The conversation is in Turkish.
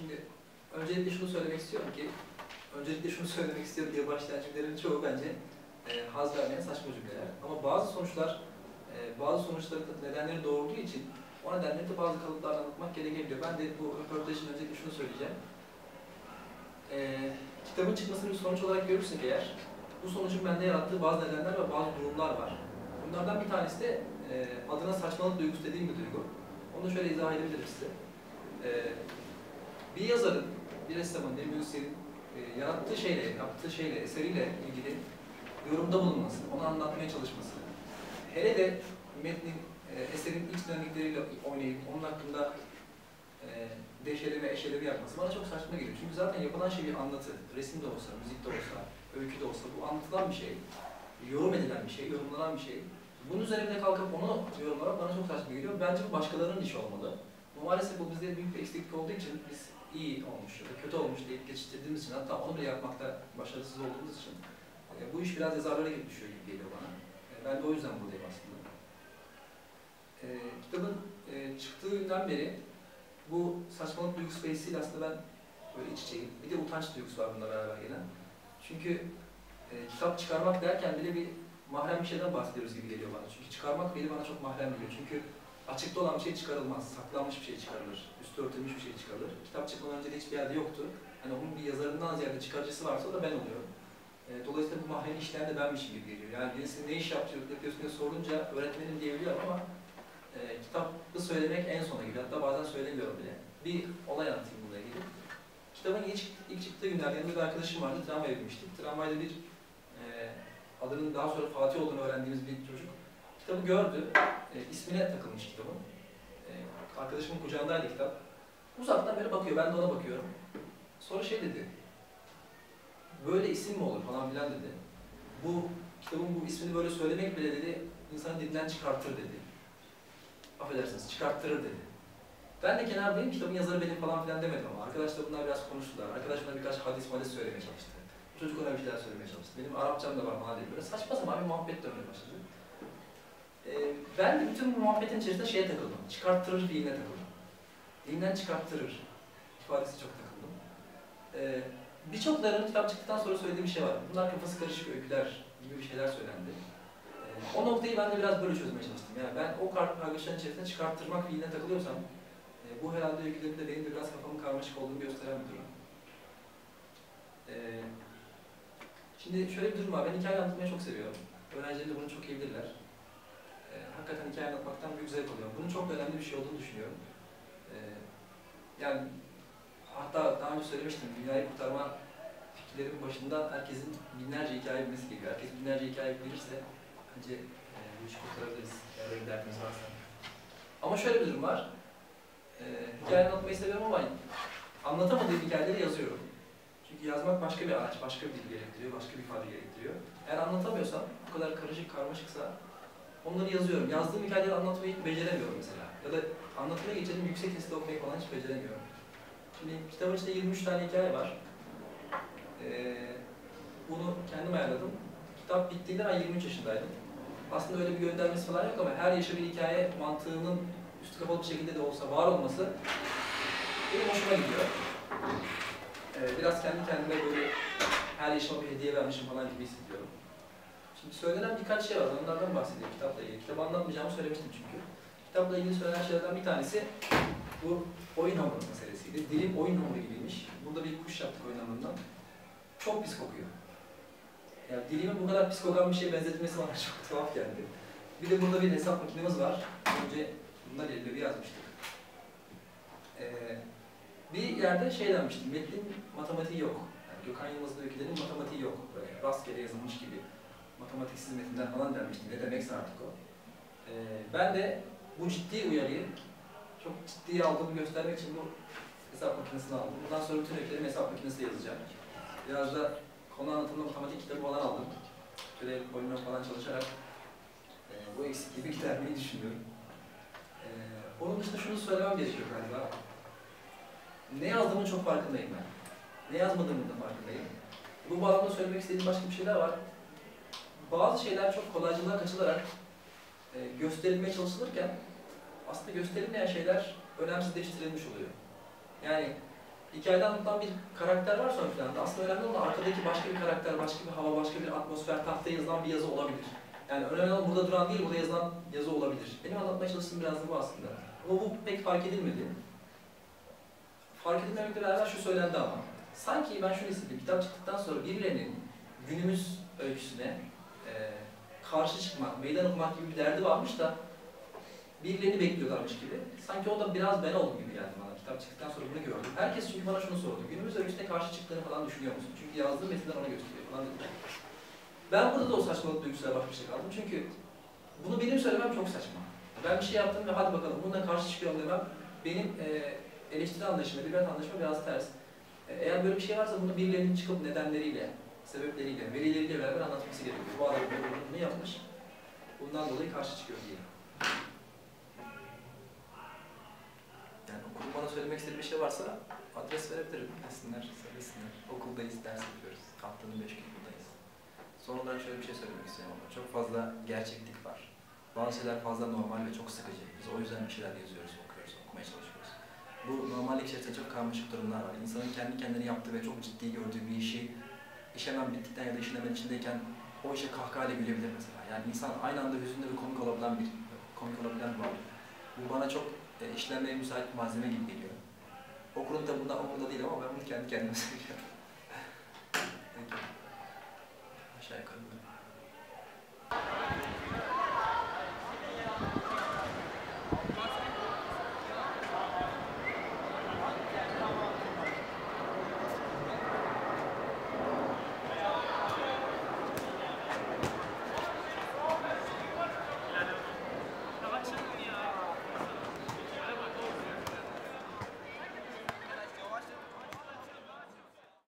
Şimdi öncelikle şunu söylemek istiyorum ki, öncelikle şunu söylemek istiyorum diye başlayan cümlelerin çoğu bence e, haz vermeyen saçma cümleler. Ama bazı sonuçlar, e, bazı sonuçların da nedenleri doğurduğu için o nedenleri de bazı kalıplarla anlatmak gerekebiliyor. Ben de bu röportajın öncelikle şunu söyleyeceğim. E, kitabın çıkmasını bir sonuç olarak görürsek eğer, bu sonucun bende yarattığı bazı nedenler ve bazı durumlar var. Bunlardan bir tanesi de e, adına saçmalık duygusu dediğim bir duygu. Onu da şöyle izah edebilirim size. E, bir yazarın, bir ressamın, bir müzisyenin e, yarattığı şeyle, yaptığı şeyle, eseriyle ilgili yorumda bulunması, onu anlatmaya çalışması. Hele de metnin, e, eserin ilk dinamikleriyle oynayıp onun hakkında e, deşeleme, eşeleme yapması bana çok saçma geliyor. Çünkü zaten yapılan şey bir anlatı. Resim de olsa, müzik de olsa, öykü de olsa bu anlatılan bir şey, yorum edilen bir şey, yorumlanan bir şey. Bunun üzerine kalkıp onu yorumlamak bana çok saçma geliyor. Bence bu başkalarının işi olmalı. Bu maalesef bu bizde büyük bir eksiklik olduğu için biz iyi olmuş ya da kötü olmuş deyip geçiştirdiğimiz için hatta onu bile yapmakta başarısız olduğumuz için e, bu iş biraz yazarlara gibi düşüyor gibi geliyor bana. E, ben de o yüzden buradayım aslında. E, kitabın e, çıktığı günden beri bu saçmalık duygusu vesile aslında ben böyle iç içeyim. Bir de utanç duygusu var bununla beraber gelen. Çünkü e, kitap çıkarmak derken bile bir mahrem bir şeyden bahsediyoruz gibi geliyor bana. Çünkü çıkarmak bile bana çok mahrem geliyor. Çünkü açıkta olan bir şey çıkarılmaz, saklanmış bir şey çıkarılır, üstü örtülmüş bir şey çıkarılır. Kitap çıkmadan önce de hiçbir yerde yoktu. Hani onun bir yazarından ziyade çıkarıcısı varsa o da ben oluyorum. E, dolayısıyla bu mahremi işleyen de benmişim gibi geliyor. Yani birisi ne iş yapıyor, diye sorunca öğretmenim diyebiliyorum ama e, kitabı söylemek en sona gidiyor. Hatta bazen söylemiyorum bile. Bir olay anlatayım bununla ilgili. Kitabın ilk, ilk çıktığı günlerde yanımda bir arkadaşım vardı, tramvaya binmiştik. Tramvayda bir e, adının daha sonra Fatih olduğunu öğrendiğimiz bir çocuk kitabı gördü. E, ismine takılmış kitabın. E, arkadaşımın kucağındaydı kitap. Uzaktan böyle bakıyor, ben de ona bakıyorum. Sonra şey dedi, böyle isim mi olur falan filan dedi. Bu kitabın bu ismini böyle söylemek bile dedi, insanı dilinden çıkartır dedi. Affedersiniz, çıkarttırır dedi. Ben de kenardayım, kitabın yazarı benim falan filan demedim ama arkadaşlar bunlar biraz konuştular. Arkadaş bana birkaç hadis madis söylemeye çalıştı. Çocuk ona bir şeyler söylemeye çalıştı. Benim Arapçam da var falan dedi. Böyle saçma sapan bir muhabbet dönmeye başladı. Ee, ben de bütün bu muhabbetin içerisinde şeye takıldım. Çıkarttırır fiiline takıldım. Dilinden çıkarttırır ifadesi çok takıldım. Ee, Birçoklarının kitap çıktıktan sonra söylediği bir şey var. Bunlar kafası karışık öyküler gibi bir şeyler söylendi. Ee, o noktayı ben de biraz böyle çözmeye çalıştım. Yani ben o kargaşanın içerisinde çıkarttırmak fiiline takılıyorsam e, bu herhalde öykülerimde benim de biraz kafamın karmaşık olduğunu gösteren bir durum. Ee, şimdi şöyle bir durum var. Ben hikaye anlatmayı çok seviyorum. Öğrencilerim de bunu çok iyi bilirler. Ee, hakikaten hikaye anlatmaktan büyük zevk alıyorum. Bunun çok önemli bir şey olduğunu düşünüyorum. Ee, yani hatta daha önce söylemiştim, dünyayı kurtarma fikirlerimin başında herkesin binlerce hikaye bilmesi geliyor. Herkes binlerce hikaye bilirse bence e, bu işi kurtarabiliriz. Öyle bir derdimiz varsa. Ama şöyle bir durum var. E, hikaye anlatmayı seviyorum ama anlatamadığım hikayeleri yazıyorum. Çünkü yazmak başka bir araç, başka bir dil gerektiriyor, başka bir ifade gerektiriyor. Eğer anlatamıyorsam, bu kadar karışık, karmaşıksa onları yazıyorum. Yazdığım hikayeleri anlatmayı beceremiyorum mesela. Ya da anlatmaya geçelim, yüksek sesle okumayı falan hiç beceremiyorum. Şimdi kitabın içinde 23 tane hikaye var. Ee, bunu kendim ayarladım. Kitap bittiğinde ben 23 yaşındaydım. Aslında öyle bir göndermesi falan yok ama her yaşa bir hikaye mantığının üstü kapalı bir şekilde de olsa var olması benim hoşuma gidiyor. Ee, biraz kendi kendime böyle her yaşıma bir hediye vermişim falan gibi hissediyorum. Şimdi söylenen birkaç şey var, onlardan bahsedeyim kitapla ilgili. Kitabı anlatmayacağımı söylemiştim çünkü. Kitapla ilgili söylenen şeylerden bir tanesi bu oyun hamuru meselesiydi. Dilim oyun hamuru gibiymiş. Burada bir kuş yaptık oyun hamurundan. Çok pis kokuyor. Yani dilimin bu kadar pis kokan bir şeye benzetilmesi bana çok tuhaf geldi. Bir de burada bir hesap makinemiz var. Önce bunlar bir yazmıştık. Ee, bir yerde şey denmiştim, metnin matematiği yok. Yani Gökhan Yılmaz'ın öykülerinin matematiği yok. Böyle rastgele yazılmış gibi matematiksiz metinler falan denmiştim. Ne demekse artık o. Ee, ben de bu ciddi uyarıyı çok ciddiye aldığımı göstermek için bu hesap makinesini aldım. Bundan sonra bütün öykülerimi hesap makinesiyle yazacağım. Biraz da konu anlatımında matematik kitabı falan aldım. Böyle polinom falan çalışarak e, bu eksikliği gidermeyi düşünüyorum. E, onun dışında şunu söylemem gerekiyor galiba. Ne yazdığımın çok farkındayım ben. Ne yazmadığımın da farkındayım. Bu bağlamda söylemek istediğim başka bir şeyler var. Bazı şeyler çok kolaycılığa kaçılarak e, gösterilmeye çalışılırken aslında gösterilmeyen şeyler önemsizleştirilmiş oluyor. Yani hikayeden anlatılan bir karakter var son planda. Aslında önemli olan arkadaki başka bir karakter, başka bir hava, başka bir atmosfer, tahtaya yazılan bir yazı olabilir. Yani önemli olan burada duran değil, burada yazılan yazı olabilir. Benim anlatmaya çalıştığım biraz da bu aslında. Ama bu pek fark edilmedi. Fark edilmemekle beraber şu söylendi ama. Sanki ben şunu hissettim, kitap çıktıktan sonra birilerinin günümüz öyküsüne karşı çıkmak, meydan okumak gibi bir derdi varmış da birilerini bekliyorlarmış gibi. Sanki o da biraz ben oldum gibi geldi bana. Kitap çıktıktan sonra bunu gördüm. Herkes çünkü bana şunu sordu. Günümüz öyküsüne karşı çıktığını falan düşünüyor musun? Çünkü yazdığım metinler ona gösteriyor falan dedi. Ben burada da o saçmalık duygusuyla baş başa kaldım. Çünkü bunu benim söylemem çok saçma. Ben bir şey yaptım ve hadi bakalım bundan karşı çıkıyorum demem benim e, eleştiri anlayışıma, edebiyat anlayışıma biraz ters. E, eğer böyle bir şey varsa bunu birilerinin çıkıp nedenleriyle, sebepleriyle, verileriyle beraber anlatması gerekiyor. Bu adam bunu yapmış. Bundan dolayı karşı çıkıyor diye. Yani okulun bana söylemek istediği bir şey varsa adres verebilirim. Gelsinler, söylesinler. Okuldayız, ders yapıyoruz. Haftanın beş günü buradayız. Sonradan şöyle bir şey söylemek istiyorum ama çok fazla gerçeklik var. Bazı şeyler fazla normal ve çok sıkıcı. Biz o yüzden bir şeyler yazıyoruz, okuyoruz, okumaya çalışıyoruz. Bu normallik içerisinde çok karmaşık durumlar var. İnsanın kendi kendine yaptığı ve çok ciddi gördüğü bir işi iş hemen bittikten ya da işin içindeyken o işe kahkahayla gülebilir mesela. Yani insan aynı anda hüzünlü ve komik olabilen bir komik olabilen bir varlık. Bu bana çok e, işlenmeye müsait bir malzeme gibi geliyor. Okulun da bundan umurunda değil ama ben bunu kendi kendime söylüyorum. Aşağı yukarı böyle.